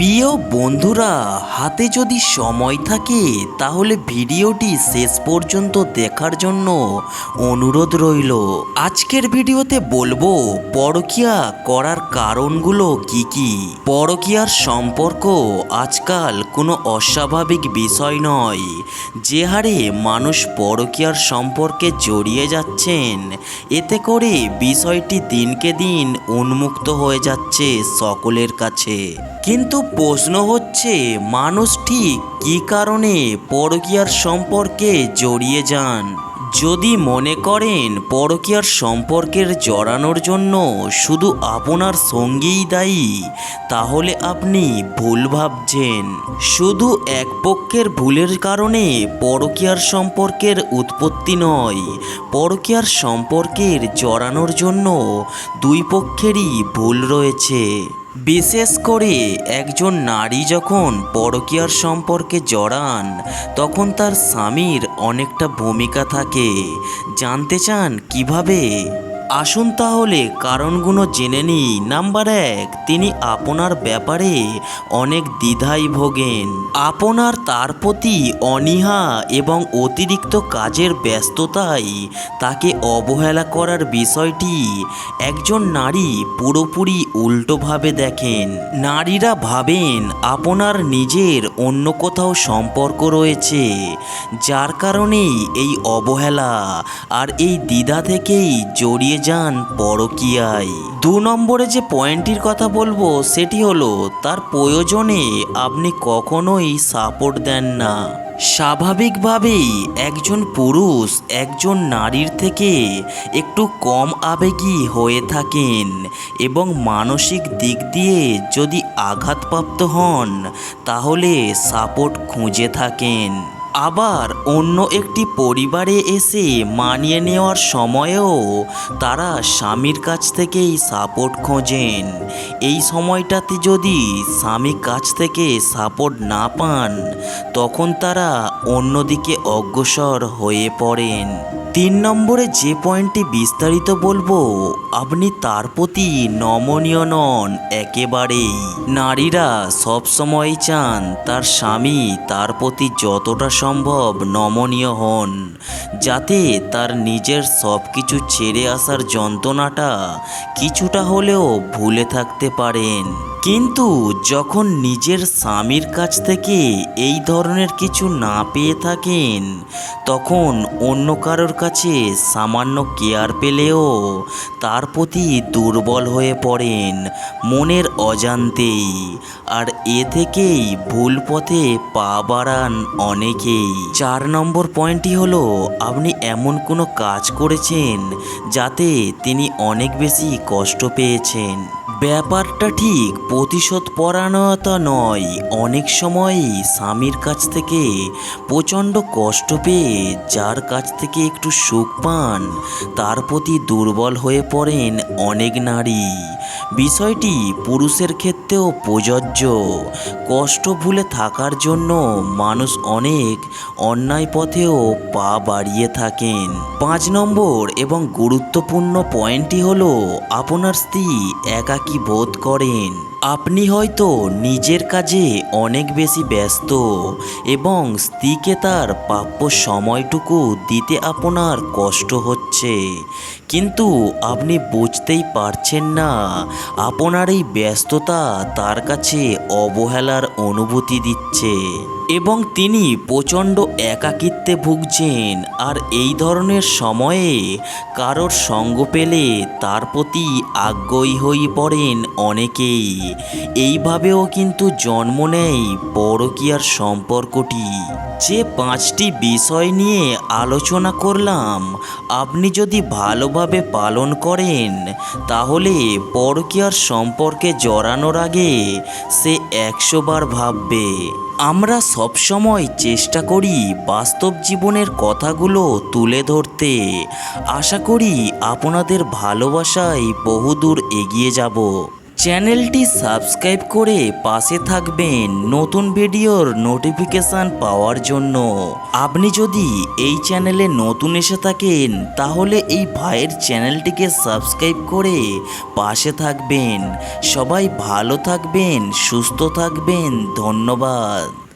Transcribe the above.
প্রিয় বন্ধুরা, হাতে যদি সময় থাকে, তাহলে ভিডিওটি শেষ পর্যন্ত দেখার জন্য অনুরোধ রইল। আজকের ভিডিওতে বলব, পরকিয়া করার কারণগুলো কি কি? পরকিয়ার সম্পর্ক আজকাল কোনো অস্বাভাবিক বিষয় নয়। যে হারে মানুষ পরকিয়ার সম্পর্কে জড়িয়ে যাচ্ছেন, এতে করে বিষয়টি দিনকে দিন উন্মুক্ত হয়ে যাচ্ছে সকলের কাছে। কিন্তু প্রশ্ন হচ্ছে, মানুষ ঠিক কী কারণে পরকীয়ার সম্পর্কে জড়িয়ে যান? যদি মনে করেন, পরকীয়ার সম্পর্কের জড়ানোর জন্য শুধু আপনার সঙ্গীই দায়ী, তাহলে আপনি ভুল ভাবছেন। শুধু এক পক্ষের ভুলের কারণে পরকীয়ার সম্পর্কের উৎপত্তি নয়, পরকীয়ার সম্পর্কের জড়ানোর জন্য দুই পক্ষেরই ভুল রয়েছে। বিশেষ করে একজন নারী যখন পরকীয়ার সম্পর্কে জড়ান, তখন তার স্বামীর অনেকটা ভূমিকা থাকে। জানতে চান কীভাবে? আসুন তাহলে, কারণগুলো জেনে নিই। নাম্বার এক, তিনি আপনার ব্যাপারে অনেক দ্বিধায় ভোগেন। আপনার তার প্রতি অনীহা এবং অতিরিক্ত কাজের ব্যস্ততায় তাকে অবহেলা করার বিষয়টি একজন নারী পুরোপুরি উল্টোভাবে দেখেন। নারীরা ভাবেন, আপনার নিজের অন্য কোথাও সম্পর্ক রয়েছে, যার কারণেই এই অবহেলা আর এই দ্বিধা থেকেই জড়িয়ে যান পরকীয়ায়। দু নম্বরে যে পয়েন্টটির কথা বলব, সেটি হলো, তার প্রয়োজনে আপনি কখনোই সাপোর্ট দেন না। স্বাভাবিকভাবেই একজন পুরুষ একজন নারীর থেকে একটু কম আবেগী হয়ে থাকেন এবং মানসিক দিক দিয়ে যদি আঘাতপ্রাপ্ত হন, তাহলে সাপোর্ট খুঁজে থাকেন। আবার অন্য একটি পরিবারে এসে মানিয়ে নেওয়ার সময়েও তারা স্বামীর কাছ থেকেই সাপোর্ট খোঁজেন। এই সময়টাতে যদি স্বামী কাছ থেকে সাপোর্ট না পান, তখন তারা অন্যদিকে অগ্রসর হয়ে পড়েন। তিন নম্বরে যে পয়েন্টটি বিস্তারিত বলব, আপনি তার প্রতি নমনীয় নন একেবারেই। নারীরা সবসময় চান তার স্বামী তার প্রতি যতটা সম্ভব নমনীয় হন, যাতে তার নিজের সব কিছু ছেড়ে আসার যন্ত্রণাটা কিছুটা হলেও ভুলে থাকতে পারেন। কিন্তু যখন নিজের স্বামীর কাছ থেকে এই ধরনের কিছু না পেয়ে থাকেন, তখন অন্য কারোর কাছে সামান্য কেয়ার পেলেও তার প্রতি দুর্বল হয়ে পড়েন মনের অজান্তেই। আর এ থেকেই ভুল পথে পা বাড়ান অনেকেই। চার নম্বর পয়েন্টটি হলো, আপনি এমন কোনো কাজ করেছেন যাতে তিনি অনেক বেশি কষ্ট পেয়েছেন। ব্যাপারটা ঠিক প্রতিশোধ পরায়ণতা নয়। অনেক সময়ই স্বামীর কাছ থেকে প্রচণ্ড কষ্ট পেয়ে যার কাছ থেকে একটু সুখ পান, তার প্রতি দুর্বল হয়ে পড়েন অনেক নারী। বিষয়টি পুরুষের ক্ষেত্রেও প্রযোজ্য। কষ্ট ভুলে থাকার জন্য মানুষ অনেক অন্যায় পথেও পা বাড়িয়ে থাকেন। পাঁচ নম্বর এবং গুরুত্বপূর্ণ পয়েন্টটি হলো, আপনার স্ত্রী একাকী বোধ করেন। আপনি হয়তো নিজের কাজে অনেক বেশি ব্যস্ত এবং স্ত্রীকে তার প্রাপ্য সময়টুকু দিতে আপনার কষ্ট হচ্ছে। কিন্তু আপনি বুঝতেই পারছেন না, আপনার এই ব্যস্ততা তার কাছে অবহেলার অনুভূতি দিচ্ছে। এবং তিনি প্রচণ্ড একাকিত্বে ভুগছেন। আর এই ধরনের সময়ে কারোর সঙ্গ পেলে তার প্রতি আগ্রহী হয়ে পড়েন অনেকেই। এইভাবেও কিন্তু জন্ম নেয় পরকীয়ার সম্পর্কটি। যে পাঁচটি বিষয় নিয়ে আলোচনা করলাম, আপনি যদি ভালোভাবে পালন করেন, তাহলে পরকীয়ার সম্পর্কে জড়ানোর আগে সে একশো বার ভাববে। আমরা সবসময় চেষ্টা করি বাস্তব জীবনের কথাগুলো তুলে ধরতে। আশা করি আপনাদের ভালোবাসায় বহুদূর এগিয়ে যাব। চ্যানেলটি সাবস্ক্রাইব করে পাশে থাকবেন নতুন ভিডিওর নোটিফিকেশান পাওয়ার জন্য। আপনি যদি এই চ্যানেলে নতুন এসে থাকেন, তাহলে এই ভাইয়ের চ্যানেলটিকে সাবস্ক্রাইব করে পাশে থাকবেন। সবাই ভালো থাকবেন, সুস্থ থাকবেন। ধন্যবাদ।